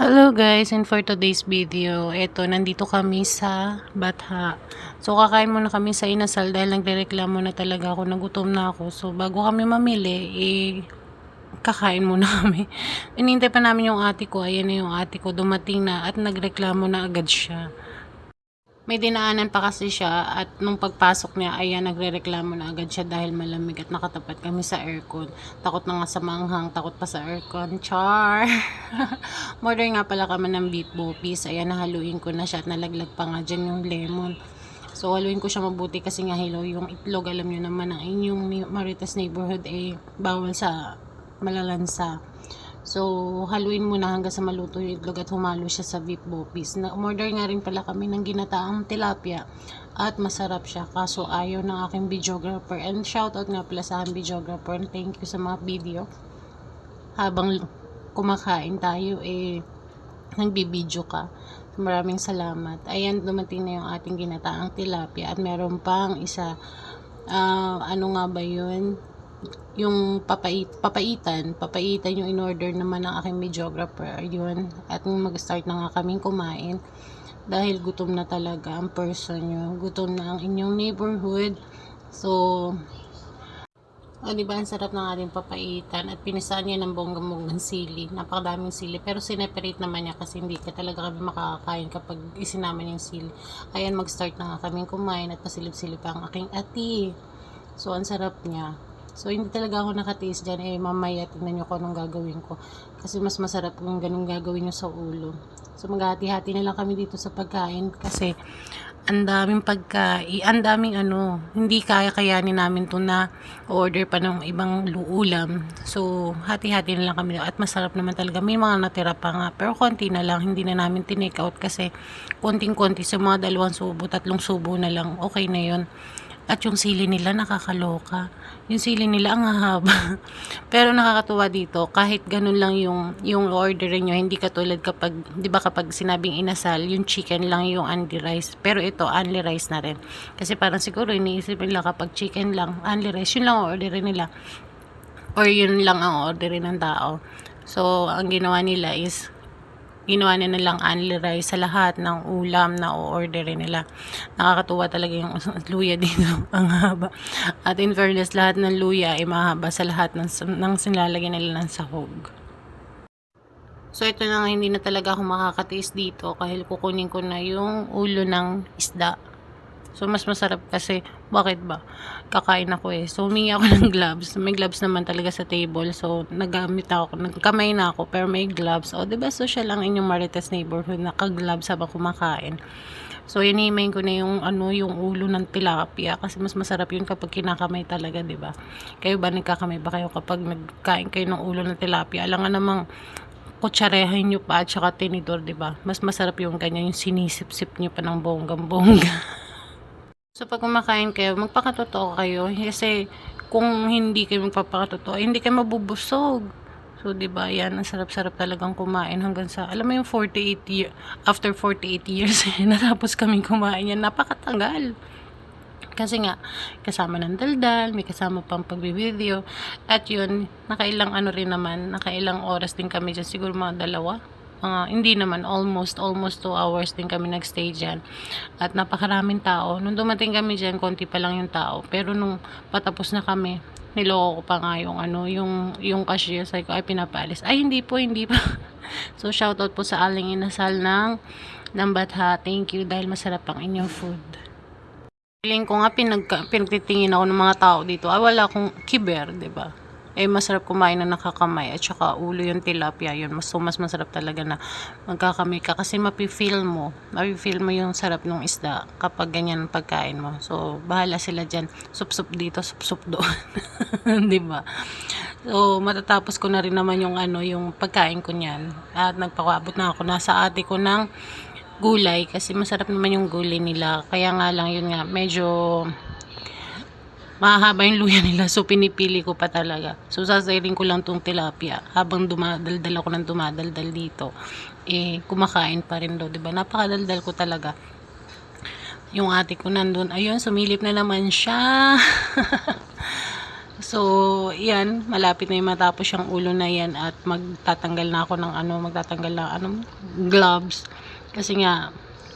Hello guys, and for today's video, eto, nandito kami sa Batha. So, kakain muna kami sa inasal dahil nagrereklamo na talaga ako, nagutom na ako. So, bago kami mamili, eh, kakain muna kami. Inintay pa namin yung ate ko, ayan na yung ate ko, dumating na at nagreklamo na agad siya. May dinaanan pa kasi siya at nung pagpasok niya, ayan, nagre-reklamo na agad siya dahil malamig at nakatapat kami sa aircon. Takot na nga sa manghang, takot pa sa aircon. Char! Order nga pala kami ng beef bopis. Ayan, nahaluin ko na siya at nalaglag pa nga dyan yung lemon. So, haluin ko siya mabuti kasi nga hello, yung itlog, alam nyo naman, ang inyong Maritas neighborhood eh, bawal sa malalansa. So, haluin muna hanggang sa maluto yung itlog at humalo siya sa beef bopis. Na umorder nga rin pala kami ng ginataang tilapia at masarap siya. Kaso ayaw ng aking videographer. And shoutout nga pala sa aking videographer. And thank you sa mga video. Habang kumakain tayo, eh, nagbibideo ka. Maraming salamat. Ayan, dumating na yung ating ginataang tilapia. At meron pang isa, ah, ano nga ba yun? Yung papait, papaitan, papaitan yung in-order naman ng aking videographer, yun. At mag-start na nga kaming kumain dahil gutom na talaga ang person nyo. Gutom na ang inyong neighborhood. So, o, di ba, ang sarap ng ating papaitan at pinisaan niya ng bonggang-bonggang sili. Napakadaming sili. Pero sineperate naman niya kasi hindi ka talaga kami makakakain kapag isinama niya yung sili. Ayan, mag-start na nga kaming kumain at pasilip-silip pa ang aking ati. So, ang sarap niya. So, hindi talaga ako nakatiis dyan. Eh, mamaya tingnan nyo kung anong gagawin ko. Kasi mas masarap kung ganun gagawin nyo sa ulo. So, maghati-hati na lang kami dito sa pagkain. Kasi, ang daming pagkain, ang daming ano, hindi kaya kayanin namin to na order pa ng ibang ulam. So, hati-hati na lang kami. At masarap naman talaga. May mga natira pa nga. Pero konti na lang. Hindi na namin tinake out kasi konting-konti. So, mga dalawang subo, tatlong subo na lang. Okay na yon at yung sili nila nakakaloka. Yung sili nila ang hahaba. Pero nakakatuwa dito, kahit ganun lang yung, yung orderin nyo, hindi katulad kapag, di ba kapag sinabing inasal, yung chicken lang yung only rice. Pero ito, only rice na rin. Kasi parang siguro iniisip nila kapag chicken lang, only rice, yun lang ang orderin nila. Or yun lang ang orderin ng tao. So, ang ginawa nila is, ginawa nila lang only sa lahat ng ulam na o-orderin nila. Nakakatuwa talaga yung luya dito. Ang haba. At in fairness, lahat ng luya ay mahaba sa lahat ng, ng sinalagyan nila ng sahog. So, ito na nga, hindi na talaga ako makakatiis dito kahil kukunin ko na yung ulo ng isda. So, mas masarap kasi, bakit ba? Kakain ako eh. So, humingi ako ng gloves. May gloves naman talaga sa table. So, nagamit ako. Nagkamay na ako, pero may gloves. O, diba, social lang inyong Marites neighborhood. Naka-gloves habang kumakain. So, inimayin ko na yung, ano, yung ulo ng tilapia. Kasi mas masarap yun kapag kinakamay talaga, ba? Kayo ba, nagkakamay ba kayo kapag nagkain kayo ng ulo ng tilapia? Alam nga namang, kutsarehan nyo pa at saka tinidor, ba? Mas masarap yung ganyan, yung sinisip-sip nyo pa ng bonggang-bongga. So, pag kumakain kayo, magpakatotoo kayo. Kasi, kung hindi kayo magpapakatotoo, hindi kayo mabubusog. So, di ba, yan, ang sarap-sarap talagang kumain hanggang sa, alam mo yung 48 year, after 48 years, natapos kami kumain yan, napakatagal. Kasi nga, kasama ng daldal, may kasama pang pagbibideo, at yun, nakailang ano rin naman, nakailang oras din kami dyan, siguro mga dalawa, mga, hindi naman, almost, almost 2 hours din kami nagstay dyan. At napakaraming tao. Nung dumating kami dyan, konti pa lang yung tao. Pero nung patapos na kami, niloko ko pa nga yung ano, yung, yung cashier. Sabi ko, ay pinapaalis. Ay, hindi po, hindi pa. so, shoutout po sa aling inasal ng, ng Batha. Thank you dahil masarap ang inyong food. Feeling ko nga pinag, pinagtitingin ako ng mga tao dito. Ay, wala akong kiber, ba? Eh, masarap kumain na nakakamay at saka ulo yung tilapia yun. Mas, so, mas masarap talaga na magkakamay ka kasi mapifeel mo. Mapifeel mo yung sarap ng isda kapag ganyan ang pagkain mo. So, bahala sila dyan. Sup-sup dito, sup-sup doon. 'Di ba? So, matatapos ko na rin naman yung ano, yung pagkain ko niyan. At nagpakaabot na ako. Nasa ate ko ng gulay kasi masarap naman yung gulay nila. Kaya nga lang yun nga, medyo mahaba yung luya nila so pinipili ko pa talaga. So sasailing ko lang tong tilapia habang dumadaldal ako ng dumadaldal dito. Eh, kumakain pa rin daw, ba? Napakadaldal ko talaga. Yung ate ko nandun, ayun, sumilip na naman siya. So, yan, malapit na yung matapos yung ulo na yan at magtatanggal na ako ng ano, magtatanggal na ano, gloves. Kasi nga,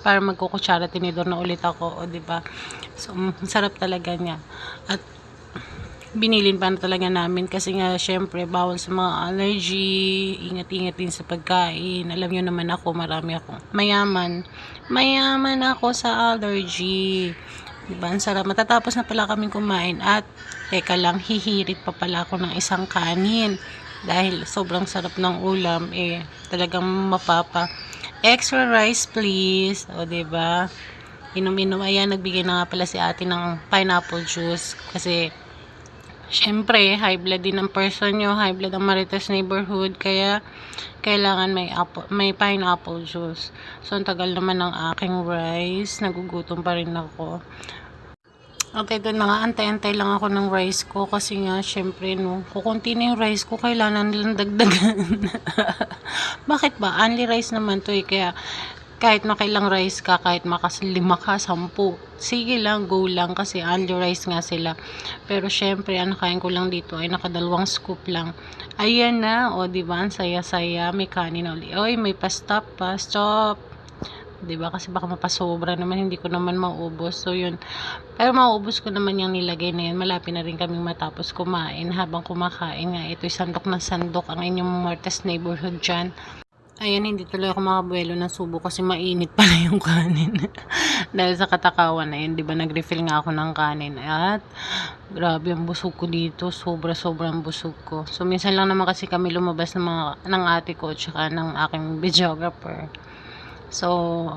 para magkukutsara tinidor na ulit ako, o di ba? So, mm, sarap talaga niya. At binilin pa na talaga namin kasi nga syempre bawal sa mga allergy, ingat-ingat din sa pagkain. Alam nyo naman ako, marami ako. Mayaman. Mayaman ako sa allergy. Diba? Ang sarap. Matatapos na pala kaming kumain at teka lang, hihirit pa pala ako ng isang kanin. Dahil sobrang sarap ng ulam, eh, talagang mapapa. Extra rice, please. O, diba? Inom-inom. Ayan, nagbigay na nga pala si ate ng pineapple juice. Kasi, syempre, high blood din ang person nyo. High blood ang Marites neighborhood. Kaya, kailangan may, apple, may pineapple juice. So, ang tagal naman ng aking rice. Nagugutom pa rin ako. At ito na nga, antay-antay lang ako ng rice ko kasi nga, syempre, no, kukunti na yung rice ko, kailangan nilang dagdagan. Bakit ba? Only rice naman to eh, kaya kahit makailang rice ka, kahit makas lima ka, sampu, sige lang, go lang, kasi only rice nga sila. Pero syempre, ang kain ko lang dito ay nakadalawang scoop lang. Ayan na, o diba, ang saya-saya, may kanin ulit. Oy, may pa-stop pa, stop. 'Di ba? Kasi baka mapasobra naman, hindi ko naman maubos. So, yun. Pero mauubos ko naman yung nilagay na yun. Malapit na rin kaming matapos kumain. Habang kumakain nga, ito'y sandok na sandok ang inyong Martes neighborhood dyan. Ayan, hindi tuloy ako makabuelo ng subo kasi mainit pala yung kanin. Dahil sa katakawan na yun, di ba, nag-refill nga ako ng kanin. At, grabe ang busog ko dito. Sobra-sobrang busog ko. So, minsan lang naman kasi kami lumabas ng, mga, ng ate ko at saka ng aking videographer. So,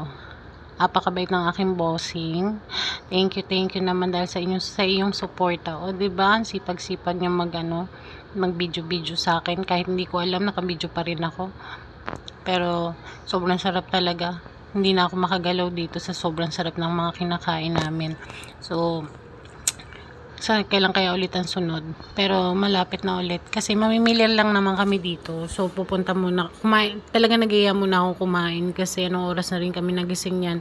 apakabait ng aking bossing. Thank you, thank you naman dahil sa inyong sa iyong suporta. O, 'di ba? Sipag-sipag niya mag ano, mag-video-video sa akin kahit hindi ko alam naka-video pa rin ako. Pero sobrang sarap talaga. Hindi na ako makagalaw dito sa sobrang sarap ng mga kinakain namin. So, sa kailan kaya ulit ang sunod. Pero malapit na ulit. Kasi mamimili lang naman kami dito. So pupunta muna. Kumain, talaga nag muna ako kumain. Kasi anong oras na rin kami nagising yan.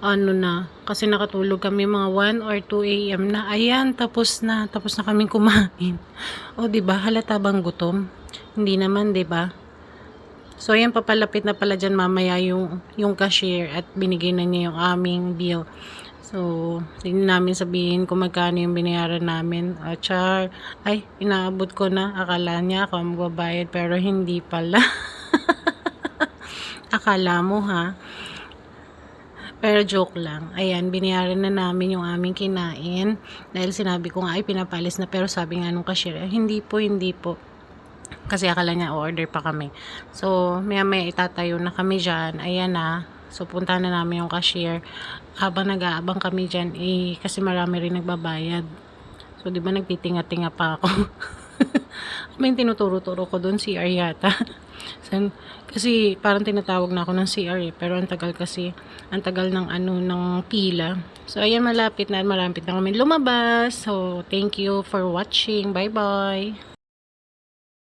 Ano na. Kasi nakatulog kami mga 1 or 2 a.m. na. Ayan, tapos na. Tapos na kaming kumain. O, ba Halata bang gutom? Hindi naman, ba So, ayan, papalapit na pala dyan mamaya yung, yung cashier at binigay na niya yung aming bill. So, hindi namin sabihin kung magkano yung binayaran namin. Uh, char, ay, inaabot ko na. Akala niya ako magbabayad, pero hindi pala. Akala mo ha. Pero joke lang. Ayan, binayaran na namin yung aming kinain. Dahil sinabi ko nga, ay pinapalis na. Pero sabi nga nung cashier, hindi po, hindi po. Kasi akala niya order pa kami. So, maya maya itatayo na kami dyan. Ayan na. So, punta na namin yung cashier. Habang nag-aabang kami dyan, eh, kasi marami rin nagbabayad. So, di ba nagtitinga-tinga pa ako? May tinuturo-turo ko doon, CR yata. so, kasi parang tinatawag na ako ng CR eh. Pero ang tagal kasi, ang tagal ng ano, ng pila. So, ayan malapit na, malapit na kami lumabas. So, thank you for watching. Bye-bye.